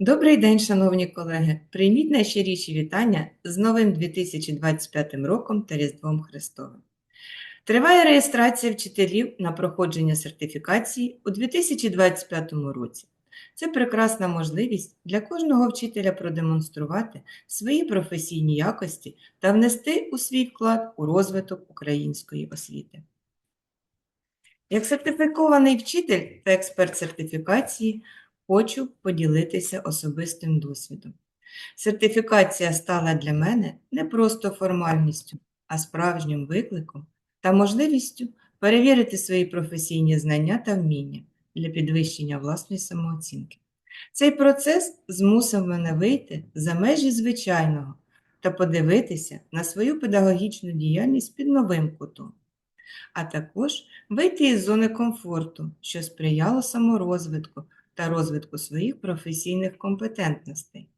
Добрий день, шановні колеги! Прийміть найщиріші вітання з новим 2025 роком та Різдвом Христовим. Триває реєстрація вчителів на проходження сертифікації у 2025 році. Це прекрасна можливість для кожного вчителя продемонструвати свої професійні якості та внести у свій вклад у розвиток української освіти. Як сертифікований вчитель та експерт сертифікації, хочу поділитися особистим досвідом. Сертифікація стала для мене не просто формальністю, а справжнім викликом та можливістю перевірити свої професійні знання та вміння для підвищення власної самооцінки. Цей процес змусив мене вийти за межі звичайного та подивитися на свою педагогічну діяльність під новим кутом, а також вийти із зони комфорту, що сприяло саморозвитку та розвитку своїх професійних компетентностей.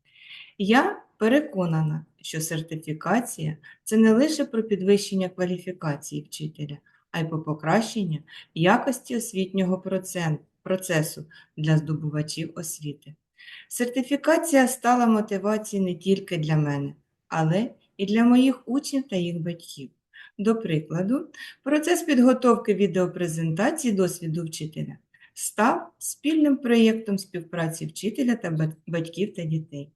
Я переконана, що сертифікація це не лише про підвищення кваліфікації вчителя, а й по покращення якості освітнього процесу для здобувачів освіти. Сертифікація стала мотивацією не тільки для мене, але і для моїх учнів та їх батьків. До прикладу, процес підготовки відеопрезентації досвіду вчителя став спільним проєктом співпраці вчителя та батьків та дітей.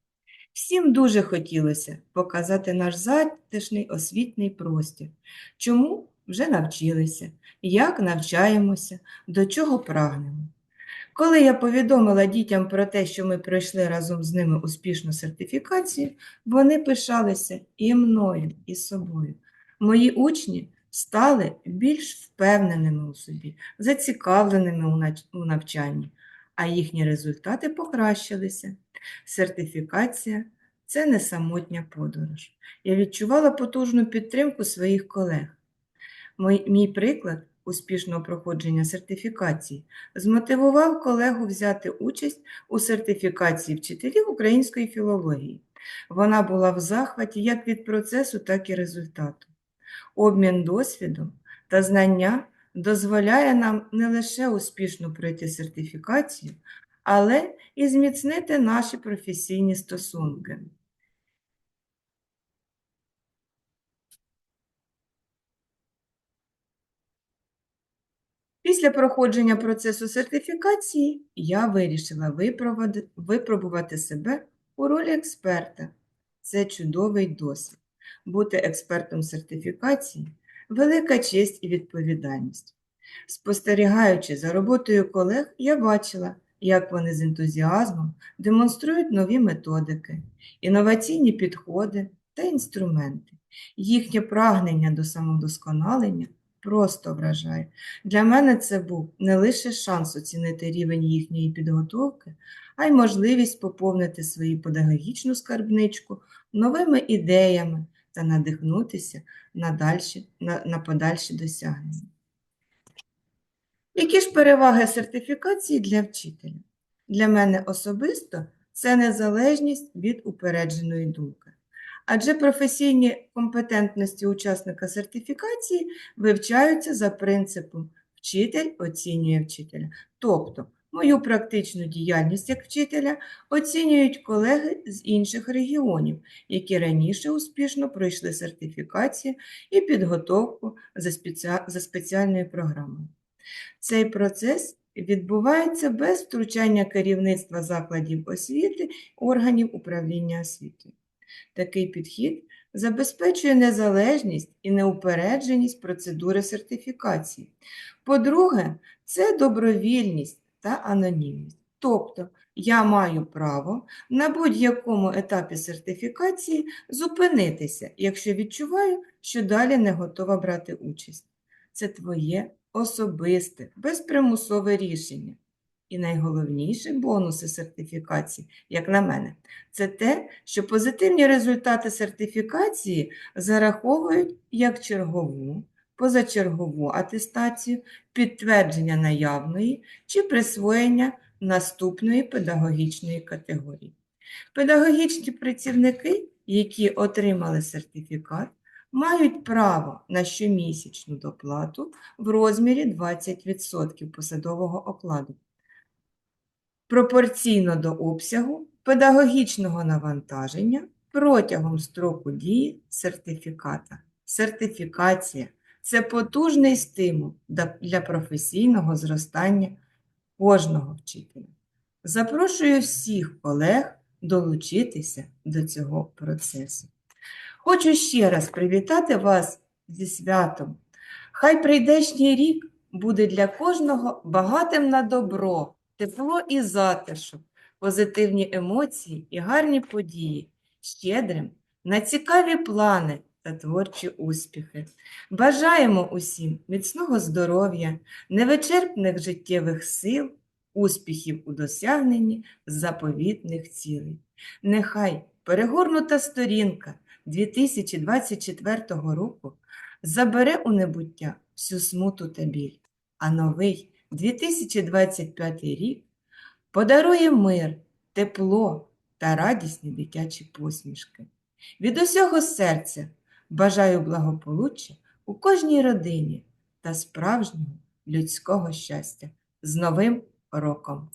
Всім дуже хотілося показати наш затишний освітній простір, чому вже навчилися, як навчаємося, до чого прагнемо. Коли я повідомила дітям про те, що ми пройшли разом з ними успішну сертифікацію, вони пишалися і мною, і собою. Мої учні стали більш впевненими у собі, зацікавленими у навчанні, а їхні результати покращилися. Сертифікація це не самотня подорож. Я відчувала потужну підтримку своїх колег. Мій, приклад успішного проходження сертифікації змотивував колегу взяти участь у сертифікації вчителів української філології. Вона була в захваті як від процесу, так і результату. Обмін досвідом та знання дозволяє нам не лише успішно пройти сертифікацію, але і зміцнити наші професійні стосунки. Після проходження процесу сертифікації я вирішила випробувати себе у ролі експерта. Це чудовий досвід бути експертом сертифікації велика честь і відповідальність. Спостерігаючи за роботою колег, я бачила, як вони з ентузіазмом демонструють нові методики, інноваційні підходи та інструменти. Їхнє прагнення до самодосконалення просто вражає. Для мене це був не лише шанс оцінити рівень їхньої підготовки, а й можливість поповнити свою педагогічну скарбничку новими ідеями та надихнутися на, дальші, на, на подальші досягнення. Які ж переваги сертифікації для вчителя? Для мене особисто це незалежність від упередженої думки. Адже професійні компетентності учасника сертифікації вивчаються за принципом вчитель оцінює вчителя. Тобто Мою практичну діяльність як вчителя оцінюють колеги з інших регіонів, які раніше успішно пройшли сертифікацію і підготовку за, спеці... за спеціальною програмою. Цей процес відбувається без втручання керівництва закладів освіти, органів управління освітою. Такий підхід забезпечує незалежність і неупередженість процедури сертифікації. По-друге, це добровільність та анонімність. Тобто я маю право на будь-якому етапі сертифікації зупинитися, якщо відчуваю, що далі не готова брати участь. Це твоє особисте, безпримусове рішення. І найголовніші бонуси сертифікації, як на мене, це те, що позитивні результати сертифікації зараховують як чергову позачергову атестацію, підтвердження наявної чи присвоєння наступної педагогічної категорії. Педагогічні працівники, які отримали сертифікат, мають право на щомісячну доплату в розмірі 20% посадового окладу. Пропорційно до обсягу педагогічного навантаження протягом строку дії сертифіката. Сертифікація це потужний стимул для професійного зростання кожного вчителя. Запрошую всіх колег долучитися до цього процесу. Хочу ще раз привітати вас зі святом. Хай прийдешній рік буде для кожного багатим на добро, тепло і затишок, позитивні емоції і гарні події, щедрим на цікаві плани та творчі успіхи. Бажаємо усім міцного здоров'я, невичерпних життєвих сил, успіхів у досягненні заповітних цілей. Нехай перегорнута сторінка 2024 року забере у небуття всю смуту та біль, а новий 2025 рік подарує мир, тепло та радісні дитячі посмішки. Від усього серця бажаю благополуччя у кожній родині та справжнього людського щастя. З Новим роком!